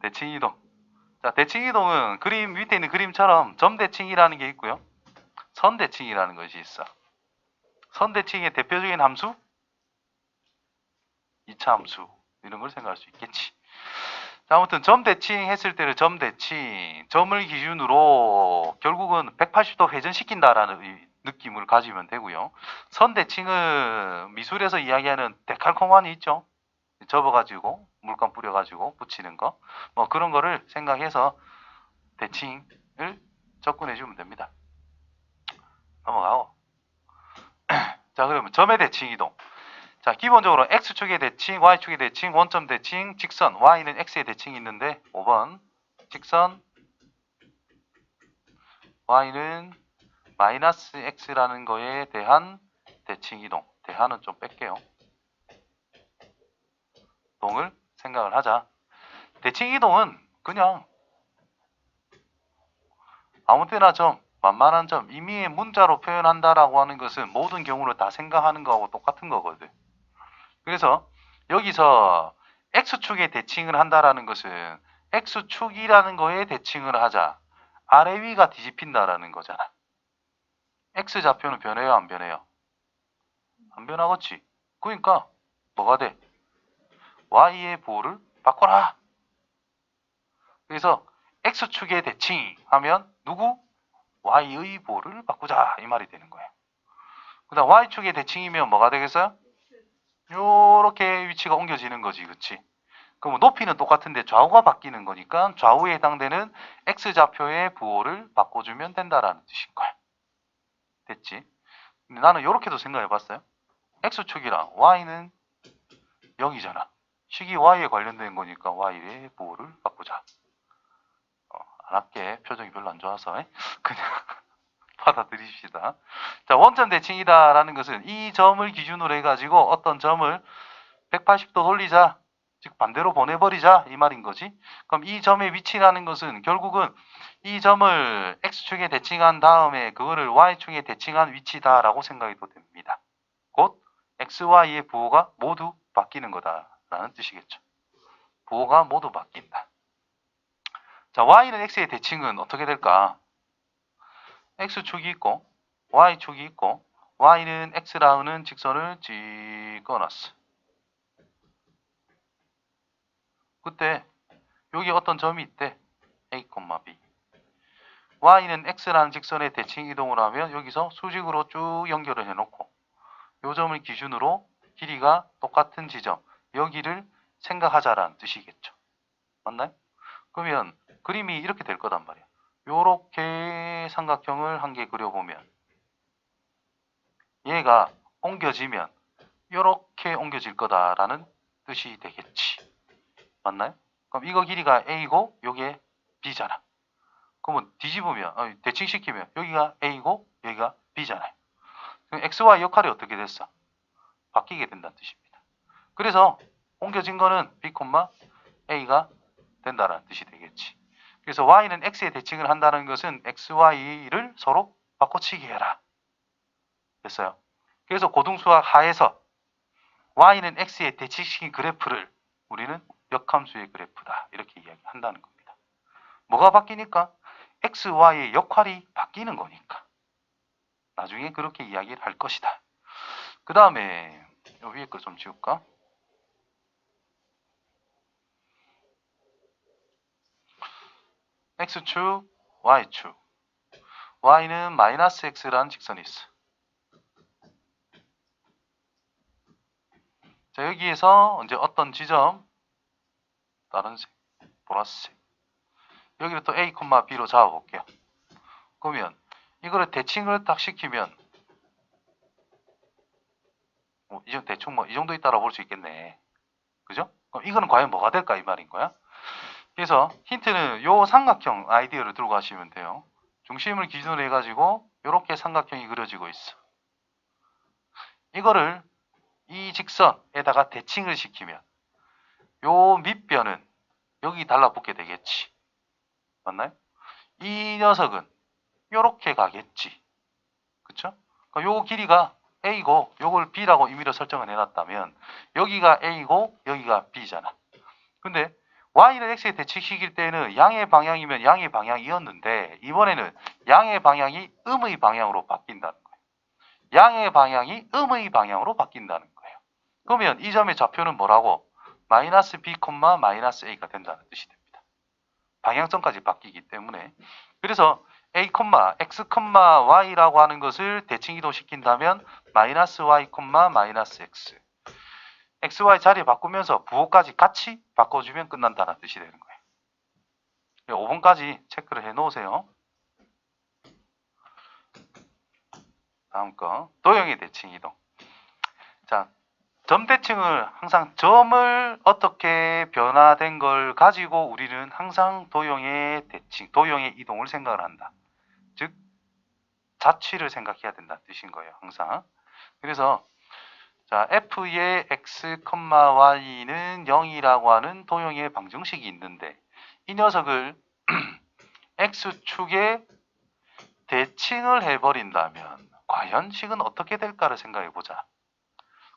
대칭 이동. 자, 대칭 이동은 그림 밑에 있는 그림처럼 점 대칭이라는 게 있고요. 선 대칭이라는 것이 있어. 선 대칭의 대표적인 함수 2차 함수 이런 걸 생각할 수 있겠지. 자, 아무튼 점 대칭 했을 때를 점 대칭, 점을 기준으로 결국은 180도 회전시킨다라는 이 느낌을 가지면 되고요. 선 대칭은 미술에서 이야기하는 데칼코마니 있죠. 접어가지고 물감 뿌려가지고 붙이는 거, 뭐 그런 거를 생각해서 대칭을 접근해 주면 됩니다. 넘어가고. 자, 그러면 점의 대칭 이동. 자, 기본적으로 x축의 대칭, y축의 대칭, 원점 대칭, 직선, y는 x의 대칭이 있는데 5번 직선 y는 마이너스 x라는 거에 대한 대칭 이동. 대한은 좀 뺄게요. 동을 생각을 하자. 대칭 이동은 그냥 아무 때나 점, 만만한 점, 임의의 문자로 표현한다라고 하는 것은 모든 경우를 다 생각하는 거하고 똑같은 거거든. 그래서 여기서 x축의 대칭을 한다라는 것은 x축이라는 거에 대칭을 하자. 아래 위가 뒤집힌다라는 거잖아. x 좌표는 변해요, 안 변해요? 안 변하겠지. 그러니까 뭐가 돼? Y의 보호를 바꿔라. 그래서 x축의 대칭 하면 누구? y의 보호를 바꾸자 이 말이 되는 거예요. 그다음 y축의 대칭이면 뭐가 되겠어요? 요렇게 위치가 옮겨지는 거지, 그치? 그럼 높이는 똑같은데 좌우가 바뀌는 거니까 좌우에 해당되는 x 좌표의 부호를 바꿔주면 된다라는 뜻인 거야. 됐지? 근데 나는 요렇게도 생각해봤어요. x축이랑 y는 0이잖아. 식이 y에 관련된 거니까 y의 부호를 바꾸자. 어, 안 할게. 표정이 별로 안 좋아서. 에? 그냥 받아들이십시다. 자, 원점 대칭이다라는 것은 이 점을 기준으로 해가지고 어떤 점을 180도 돌리자. 즉 반대로 보내버리자 이 말인 거지. 그럼 이 점의 위치라는 것은 결국은 이 점을 x축에 대칭한 다음에 그거를 y축에 대칭한 위치다라고 생각해도 됩니다. 곧 x, y의 부호가 모두 바뀌는 거다 라는 뜻이겠죠. 부호가 모두 바뀐다. 자, y는 x의 대칭은 어떻게 될까? x축이 있고 y축이 있고 y는 x라는 직선을 찍어놨어. 그때 여기 어떤 점이 있대. a, b. y는 x라는 직선의 대칭 이동을 하면 여기서 수직으로 쭉 연결을 해놓고 요 점을 기준으로 길이가 똑같은 지점 여기를 생각하자라는 뜻이겠죠. 맞나요? 그러면 그림이 이렇게 될 거단 말이야. 요렇게 삼각형을 한 개 그려보면 얘가 옮겨지면 요렇게 옮겨질 거다라는 뜻이 되겠지. 맞나요? 그럼 이거 길이가 A고 요게 B잖아. 그러면 뒤집으면 어, 대칭시키면 여기가 A고 여기가 B잖아요. 그럼 XY 역할이 어떻게 됐어? 바뀌게 된다는 뜻입니다. 그래서 옮겨진 거는 B, A가 된다는 뜻이 되겠지. 그래서 y는 x에 대칭을 한다는 것은 xy를 서로 바꿔치기 해라. 됐어요. 그래서 고등수학 하에서 y는 x에 대칭시킨 그래프를 우리는 역함수의 그래프다. 이렇게 이야기한다는 겁니다. 뭐가 바뀌니까? x, y의 역할이 바뀌는 거니까. 나중에 그렇게 이야기를 할 것이다. 그 다음에 위에 거 좀 지울까? X축, y축. y는 마이너스 x라는 직선이 있어. 자, 여기에서 이제 어떤 지점, 다른색, 보라색. 여기를 또 a, b로 잡아볼게요. 그러면 이거를 대칭을 딱 시키면 뭐, 이 정도 대충 뭐 이 정도 있다라 볼 수 있겠네. 그죠? 그럼 이거는 과연 뭐가 될까 이 말인 거야? 그래서 힌트는 요 삼각형 아이디어를 들고 가시면 돼요. 중심을 기준으로 해가지고 이렇게 삼각형이 그려지고 있어. 이거를 이 직선에다가 대칭을 시키면 요 밑변은 여기 달라붙게 되겠지. 맞나요? 이 녀석은 요렇게 가겠지. 그쵸? 그러니까 요 길이가 A고 요걸 B라고 임의로 설정을 해놨다면 여기가 A고 여기가 B잖아. 근데 y는 x에 대칭시킬 때는 양의 방향이면 양의 방향이었는데 이번에는 양의 방향이 음의 방향으로 바뀐다는 거예요. 양의 방향이 음의 방향으로 바뀐다는 거예요. 그러면 이 점의 좌표는 뭐라고? 마이너스 b, 마이너스 a가 된다는 뜻이 됩니다. 방향성까지 바뀌기 때문에 그래서 a, x, y라고 하는 것을 대칭 이동시킨다면 마이너스 y, 마이너스 x x, y 자리 바꾸면서 부호까지 같이 바꿔주면 끝난다는 뜻이 되는 거예요. 5번까지 체크를 해 놓으세요. 다음 거 도형의 대칭 이동. 자, 점 대칭을 항상 점을 어떻게 변화된 걸 가지고 우리는 항상 도형의 대칭, 도형의 이동을 생각을 한다. 즉 자취를 생각해야 된다는 뜻인 거예요. 항상. 그래서 자, f의 x, y는 0이라고 하는 도형의 방정식이 있는데 이 녀석을 x축에 대칭을 해버린다면 과연 식은 어떻게 될까를 생각해 보자.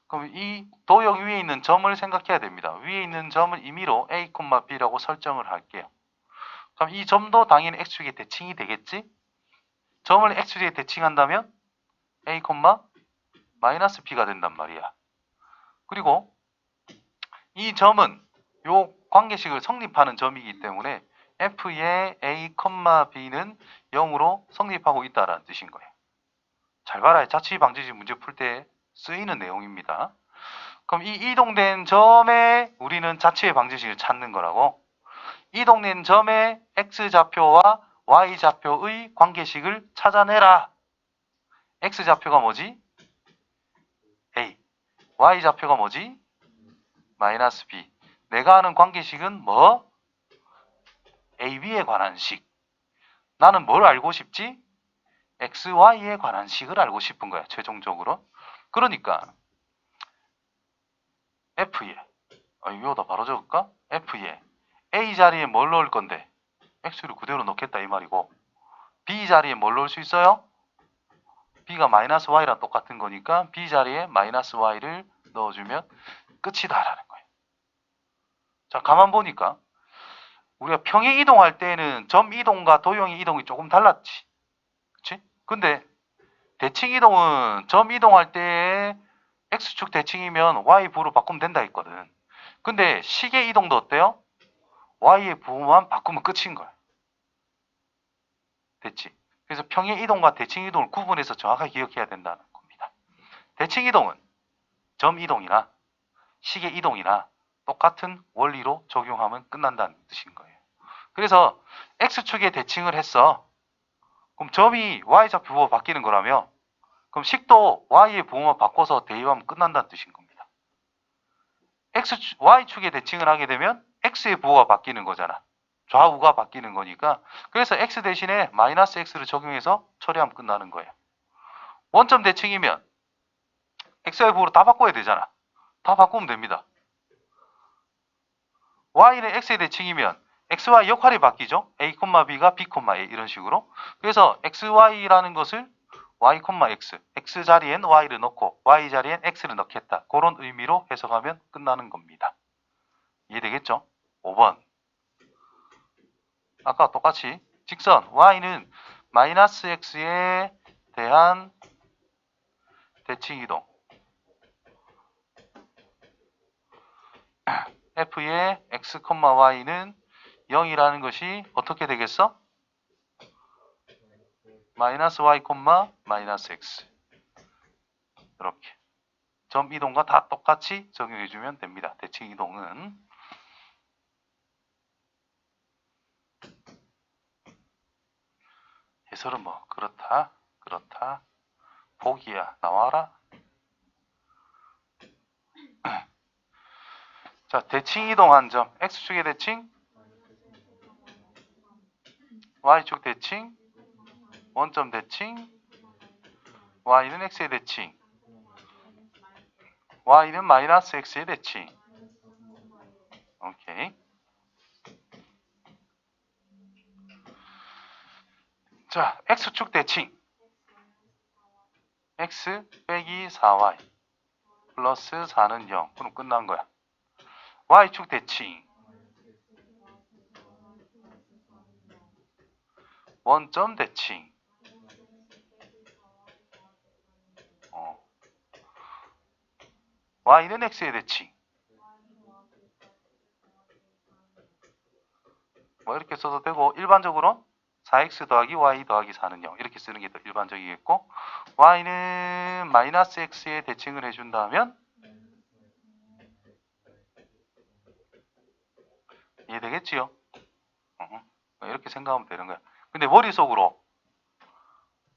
그럼 이 도형 위에 있는 점을 생각해야 됩니다. 위에 있는 점을 임의로 a, b라고 설정을 할게요. 그럼 이 점도 당연히 x축에 대칭이 되겠지? 점을 x축에 대칭한다면 a, 마이너스 b가 된단 말이야. 그리고 이 점은 요 관계식을 성립하는 점이기 때문에 f의 a, b는 0으로 성립하고 있다라는 뜻인 거예요. 잘 봐라. 자취 방지식 문제 풀 때 쓰이는 내용입니다. 그럼 이 이동된 점에 우리는 자취의 방지식을 찾는 거라고. 이동된 점의 x좌표와 y좌표의 관계식을 찾아내라. x좌표가 뭐지? A. y좌표가 뭐지? 마이너스 b. 내가 아는 관계식은 뭐? ab에 관한 식. 나는 뭘 알고 싶지? xy에 관한 식을 알고 싶은 거야. 최종적으로. 그러니까 f에 아, 이거다 바로 적을까? f에 a 자리에 뭘 넣을 건데 x를 그대로 넣겠다 이 말이고 b 자리에 뭘 넣을 수 있어요? b가 마이너스 y랑 똑같은 거니까 b 자리에 마이너스 y를 넣어주면 끝이다라는 거예요. 자 가만 보니까 우리가 평행 이동할 때는 점 이동과 도형의 이동이 조금 달랐지. 그치? 근데 대칭 이동은 점 이동할 때 x축 대칭이면 y 부로 바꾸면 된다 했거든. 근데 시계 이동도 어때요? y의 부호만 바꾸면 끝인 거야. 됐지? 그래서 평행 이동과 대칭 이동을 구분해서 정확하게 기억해야 된다는 겁니다. 대칭 이동은 점 이동이나 시계 이동이나 똑같은 원리로 적용하면 끝난다는 뜻인 거예요. 그래서 x축에 대칭을 했어. 그럼 점이 y좌표가 바뀌는 거라며 그럼 식도 y의 부호만 바꿔서 대입하면 끝난다는 뜻인 겁니다. x y축에 대칭을 하게 되면 x의 부호가 바뀌는 거잖아. 좌우가 바뀌는 거니까 그래서 x 대신에 마이너스 x를 적용해서 처리하면 끝나는 거예요. 원점 대칭이면 x의 부호를 다 바꿔야 되잖아. 다 바꾸면 됩니다. y는 x의 대칭이면 xy 역할이 바뀌죠. a, b가 b, a 이런 식으로. 그래서 xy라는 것을 y, x, x 자리엔 y를 넣고 y 자리엔 x를 넣겠다. 그런 의미로 해석하면 끝나는 겁니다. 이해되겠죠? 5번. 아까 똑같이 직선 y는 마이너스 x에 대한 대칭 이동 f의 x, y는 0이라는 것이 어떻게 되겠어? 마이너스 y, 마이너스 x. 이렇게. 점 이동과 다 똑같이 적용해주면 됩니다. 대칭 이동은. 해설은 뭐 그렇다 그렇다. 보기야 나와라 자 대칭 이동한 점. X축의 대칭. Y축 대칭. 원점 대칭. Y는 x의 대칭. Y는 마이너스 x의 대칭. 오케이. 자 x축 대칭. X 빼기 4y 플러스 4는 0 그럼 끝난 거야 Y축 대칭 원점 대칭 어. Y는 X의 대칭 뭐 이렇게 써도 되고 일반적으로 4x 더하기 y 더하기 4는 0 이렇게 쓰는 게 더 일반적이겠고 y는 마이너스 x의 대칭을 해준다면 이해되겠지요? 어, 이렇게 생각하면 되는 거야. 근데 머릿속으로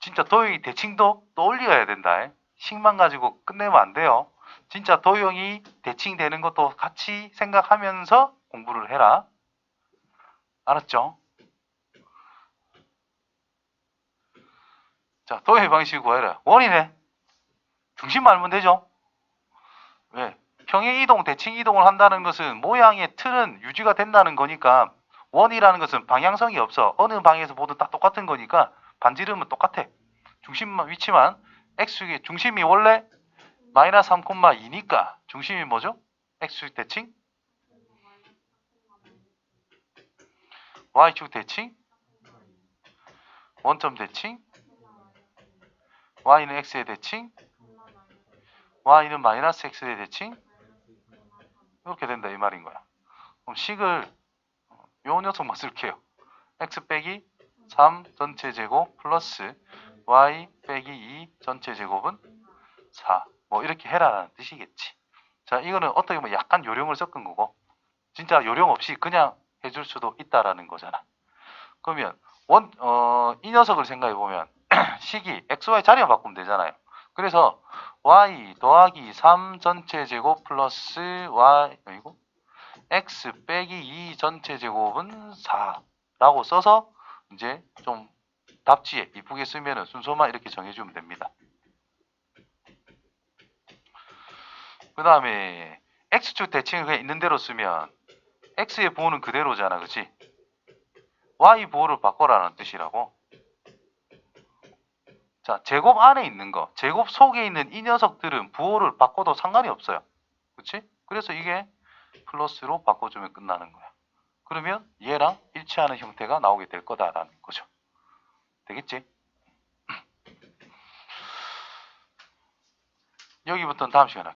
진짜 도형이 대칭도 떠올려야 된다. 식만 가지고 끝내면 안 돼요. 진짜 도형이 대칭되는 것도 같이 생각하면서 공부를 해라. 알았죠? 자, 도형의 방식을 구해라. 원이네. 중심만 알면 되죠? 왜? 평행 이동, 대칭 이동을 한다는 것은 모양의 틀은 유지가 된다는 거니까 원이라는 것은 방향성이 없어. 어느 방에서 보든 딱 똑같은 거니까 반지름은 똑같아. 중심만 위치만 x축의 중심이 원래 마이너스 3,2니까 중심이 뭐죠? x축 대칭 y축 대칭 원점 대칭 y는 x의 대칭 y는 마이너스 x의 대칭 이렇게 된다 이 말인 거야. 그럼 식을 요 녀석만 쓸게요. x 빼기 3 전체 제곱 플러스 y 빼기 2 전체 제곱은 4. 뭐 이렇게 해라라는 뜻이겠지. 자, 이거는 어떻게 보면 약간 요령을 섞은 거고 진짜 요령 없이 그냥 해줄 수도 있다라는 거잖아. 그러면 원, 어, 이 녀석을 생각해 보면 식이 x, y 자리만 바꾸면 되잖아요. 그래서 y 더하기 3 전체 제곱 플러스 y 이거 x 빼기 2 전체 제곱은 4라고 써서 이제 좀 답지에 이쁘게 쓰면은 순서만 이렇게 정해주면 됩니다. 그 다음에 x축 대칭을 그냥 있는 대로 쓰면 x의 부호는 그대로잖아, 그치? y 부호를 바꿔라는 뜻이라고. 자, 제곱 안에 있는 거, 제곱 속에 있는 이 녀석들은 부호를 바꿔도 상관이 없어요. 그치? 그래서 이게 플러스로 바꿔주면 끝나는 거야. 그러면 얘랑 일치하는 형태가 나오게 될 거다라는 거죠. 되겠지? 여기부터는 다음 시간에.